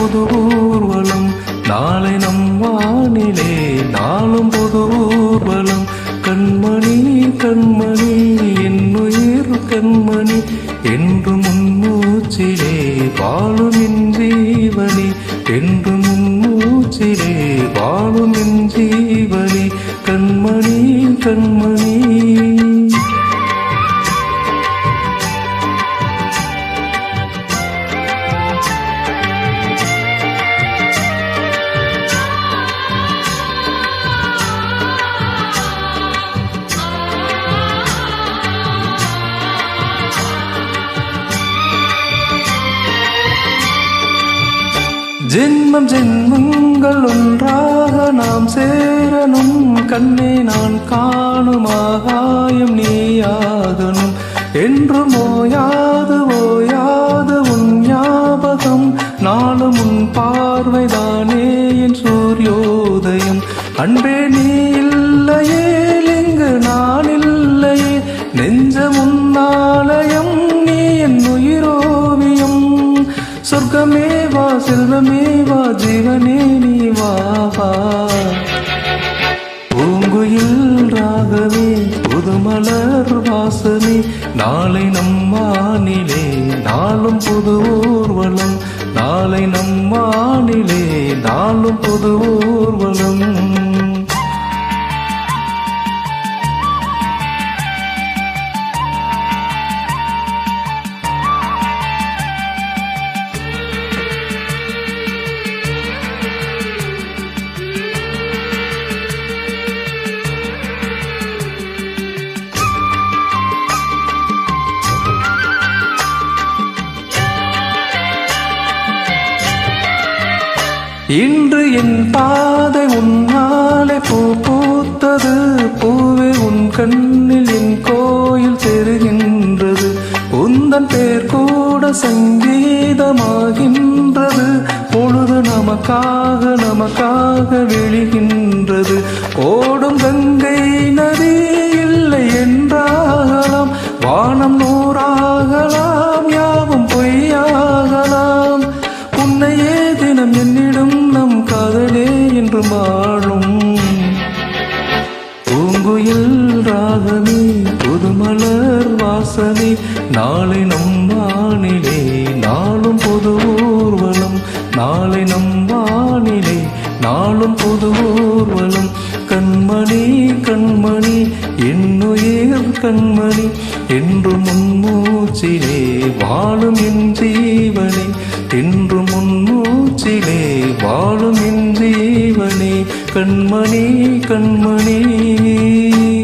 புது ஊர்வலம் நாளை நம் வானிலே நாளும் புது ஊர்வலம் கண்மணி கண்மணி என்னுயிர் கண்மணி என்று முன்னூச்சிலே வாழும் என் ஜீவனி என்று முன்னூச்சிலே வாழும் என் ஜீவனி. கண்மணி கண்மணி. ஜென்மம் ஜென்மங்கள் ஒன்றாக நாம் சேரணும். கண்ணே நான் காணும் ஆகாயம் நீயாகணும். என்று ஓயாது ஓயாது உன் ஞாபகம். நாளும் உன் பார்வைதானே என் சூரியோதயம். அன்பே நீ செல்வமே வா ஜீவனே நீ வா வா. பூங்குயில் ராகவே புதுமலர் வாசமே நாளை நம்மானிலே நாளும் புது ஊர்வலம். நாளை நம்மானிலே நாளும் புது ஊர்வலம். இன்று என் பாதை உன்னாலே பூ பூத்தது. பூவே உன் கண்ணில் என் கோயில் தெரிகின்றது. உந்தன் பேர் கூட சங்கீதமாகின்றது. பொழுது நமக்காக நமக்காக விழுகின்றது. ஓடும் புதுமலர் வாசனை நாளை நம் வானிலே நாளும் பொது ஊர்வலம் நாளை நம் வானிலே. நாளும் பொது ஊர்வலம் கண்மணி கண்மணி என்னுயிர் கண்மணி என்று முன்மூச்சிலே வாழும் என் ஜீவனே என்று முன்மூச்சிலே வாழும் என் ஜீவனே கண்மணி கண்மணி.